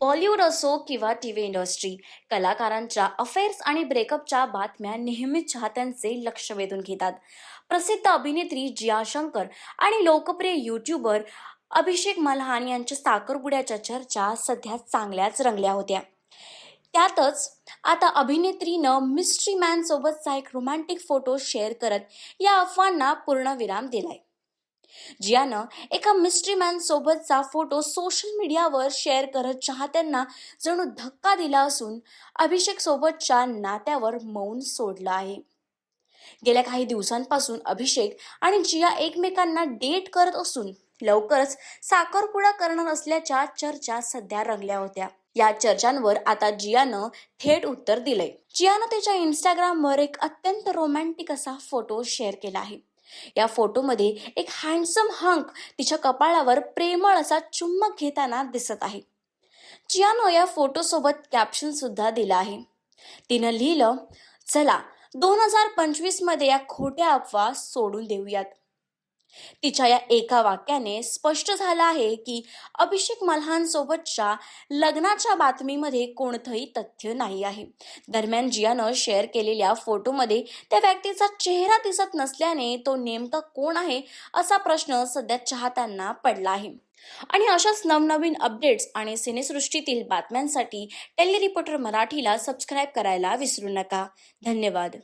बॉलिवूड असो किंवा T V industry कलाकारांच्या अफेअर्स आणि ब्रेकअपच्या बातम्या नेहमीच चाहत्यांचे लक्ष वेधून घेतात. प्रसिद्ध अभिनेत्री जिया शंकर आणि लोकप्रिय यूट्यूबर अभिषेक मल्हान यांच्या साखरपुड्याच्या चर्चा सध्या चांगल्याच रंगल्या होत्या. त्यातच आता अभिनेत्रीनं मिस्ट्री मॅनसोबतचा एक रोमॅन्टिक फोटो शेअर करत या अफवांना पूर्णविराम दिलाय. जियानं एका मिस्ट्री मॅन सोबतचा फोटो सोशल मीडियावर शेअर करत चाहत्यांना जणू धक्का दिला असून अभिषेक सोबतच्या नात्यावर मौन सोडलं आहे. गेल्या काही दिवसांपासून अभिषेक आणि जिया एकमेकांना डेट करत असून लवकरच साखरपुडा करणार असल्याच्या चर्चा सध्या रंगल्या होत्या. या चर्चांवर आता जियानं थेट उत्तर दिलंय. जियानं तिच्या इंस्टाग्रामवर एक अत्यंत रोमॅन्टिक असा फोटो शेअर केला आहे. या फोटोमध्ये एक हँडसम हंक तिच्या कपाळावर प्रेमळ असा चुंबक घेताना दिसत आहे. जियानो या फोटोसोबत कॅप्शन सुद्धा दिलं आहे. तिनं लिहिलं चला दोन हजार पंचवीसमध्ये या खोट्या अफवा सोडून देऊयात. तिच्या या एका वाक्याने स्पष्ट झालं आहे की अभिषेक मल्हानसोबतच्या लग्नाच्या बातमीमध्ये कोणतंही तथ्य नाही आहे. दरम्यान जियानं शेअर केलेल्या फोटोमध्ये त्या व्यक्तीचा चेहरा दिसत नसल्याने तो नेमका कोण आहे असा प्रश्न सध्या चाहत्यांना पडला आहे. आणि अशाच नवनवीन अपडेट्स आणि सिनेसृष्टीतील बातम्यांसाठी टेली रिपोर्टर मराठीला सबस्क्राईब करायला विसरू नका. धन्यवाद.